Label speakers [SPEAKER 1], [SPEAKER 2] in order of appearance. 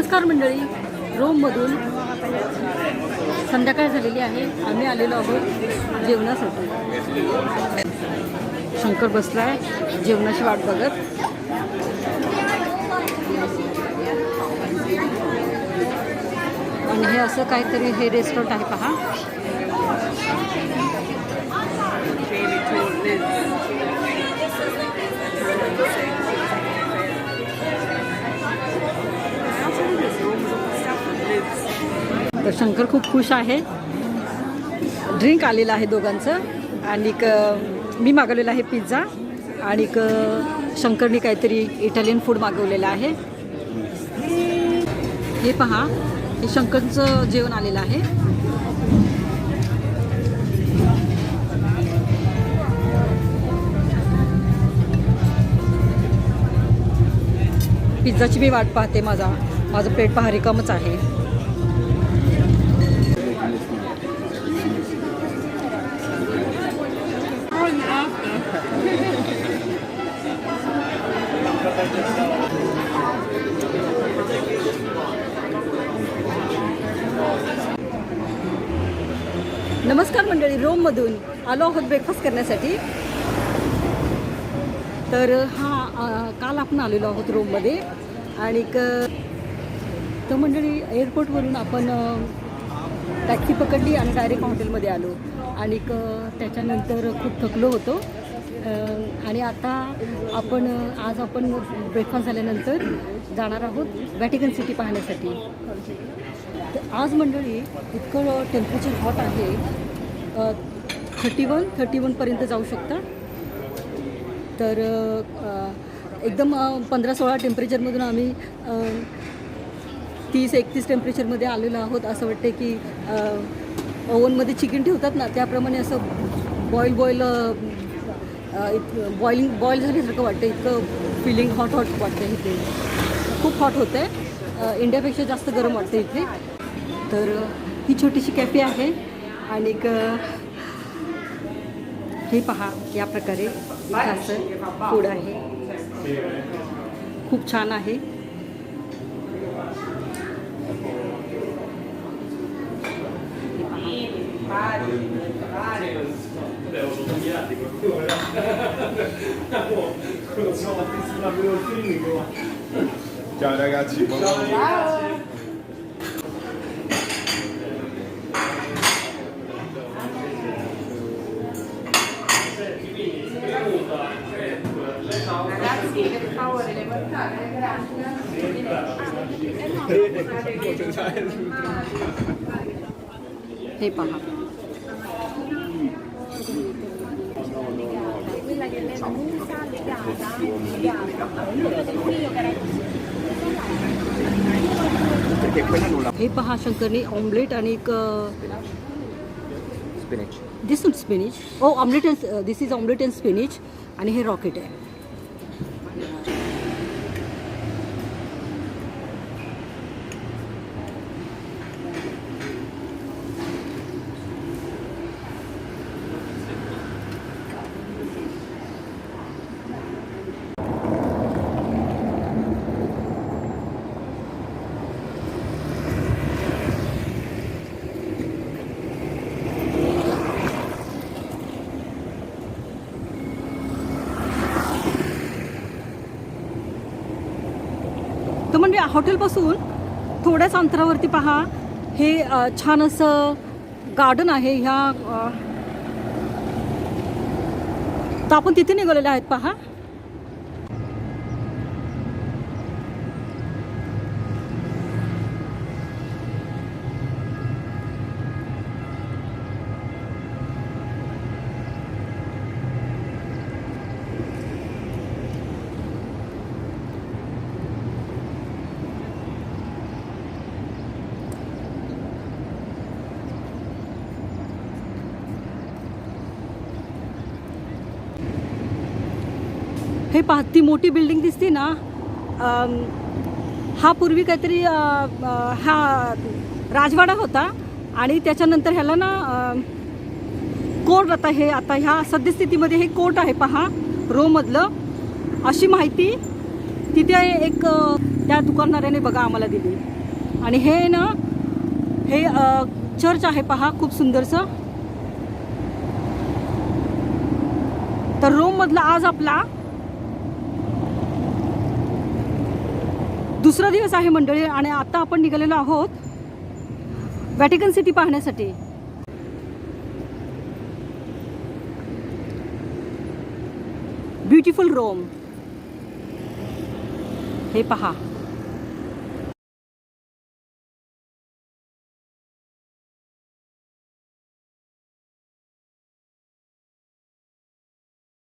[SPEAKER 1] नमस्कार मंडळी. रोममधून संध्याकाळ झालेली आहे. आम्ही आलेलो आहोत जेवणासाठी. शंकर बसला आहे जेवणाची वाट बघत. आणि हे असं काहीतरी हे रेस्टॉरंट आहे पहा. शंकर खूप खुश आहे. ड्रिंक आलेलं आहे दोघांचं. आणि मी मागवलेलं आहे पिझ्झा आणि शंकरने काहीतरी इटालियन फूड मागवलेलं आहे. हे पहा हे शंकरचं जेवण आलेलं आहे. पिझ्झाची मी वाट पाहते माझा. माझं प्लेट पहा रिकामच आहे. नमस्कार मंडळी रोममधून आलो आहोत ब्रेकफास्ट करण्यासाठी. तर हा काल आपण आलेलो आहोत रोममध्ये. आणि तर मंडळी एअरपोर्टवरून आपण टॅक्सी पकडली आणि डायरेक्ट हॉटेलमध्ये आलो. आणि त्याच्यानंतर खूप थकलो होतो. आणि आता आपण आज आपण ब्रेकफास्ट झाल्यानंतर जाणार आहोत वॅटिकन सिटी पाहण्यासाठी. तर आज मंडळी इतकं टेम्परेचर हॉट आहे. थर्टी वन थर्टी वनपर्यंत जाऊ शकता. तर एकदम पंधरा सोळा टेम्परेचरमधून आम्ही तीस एकतीस टेम्परेचरमध्ये आलेलो आहोत. असं वाटतं की ओव्हनमध्ये चिकन ठेवतात ना त्याप्रमाणे असं बॉईल बॉईल बॉइलिंग बॉईल झाल्यासारखं वाटतं इतकं फिलिंग हॉट हॉट वाटतं इथे. खूप हॉट होतं आहे इंडियापेक्षा जास्त गरम वाटतं इथे. तर ही छोटीशी कॅफे आहे. आणि हे पहा या प्रकारे असं फूड आहे. खूप छान आहे. L'avevo sottopiati qualcuno. Non so, ma il clinico.
[SPEAKER 2] Ciao ragazzi, buon Ciao
[SPEAKER 3] ragazzi. Ragazzi, per favore, le portate,
[SPEAKER 1] grazie. Hey,
[SPEAKER 2] Papa. Quella non la
[SPEAKER 1] हे पहा शंकरने ऑमलेट आणि एक
[SPEAKER 2] spinach.
[SPEAKER 1] This is spinach oh omelette and this is omelette and spinach आणि हे rocket आहे. या हॉटेलपासून थोड्याच अंतरावरती पहा. हे छान असं गार्डन आहे. ह्या तर आपण तिथे निघालेले आहेत पहा. हे पहा ती मोठी बिल्डिंग दिसते ना हा पूर्वी काहीतरी हा राजवाडा होता आणि त्याच्यानंतर ह्याला ना कोर्ट आता हे आता ह्या सद्यस्थितीमध्ये हे कोर्ट आहे पहा रोममधलं अशी माहिती तिथे एक त्या दुकानदाराने बघा आम्हाला दिली. आणि हे ना हे चर्च आहे पहा खूप सुंदरसं. तर रोममधला आज आपला दुसरा दिवस आहे मंडळी आणि आता आपण निघालेलो आहोत व्हॅटिकन सिटी पाहण्यासाठी. ब्युटिफुल रोम हे पहा.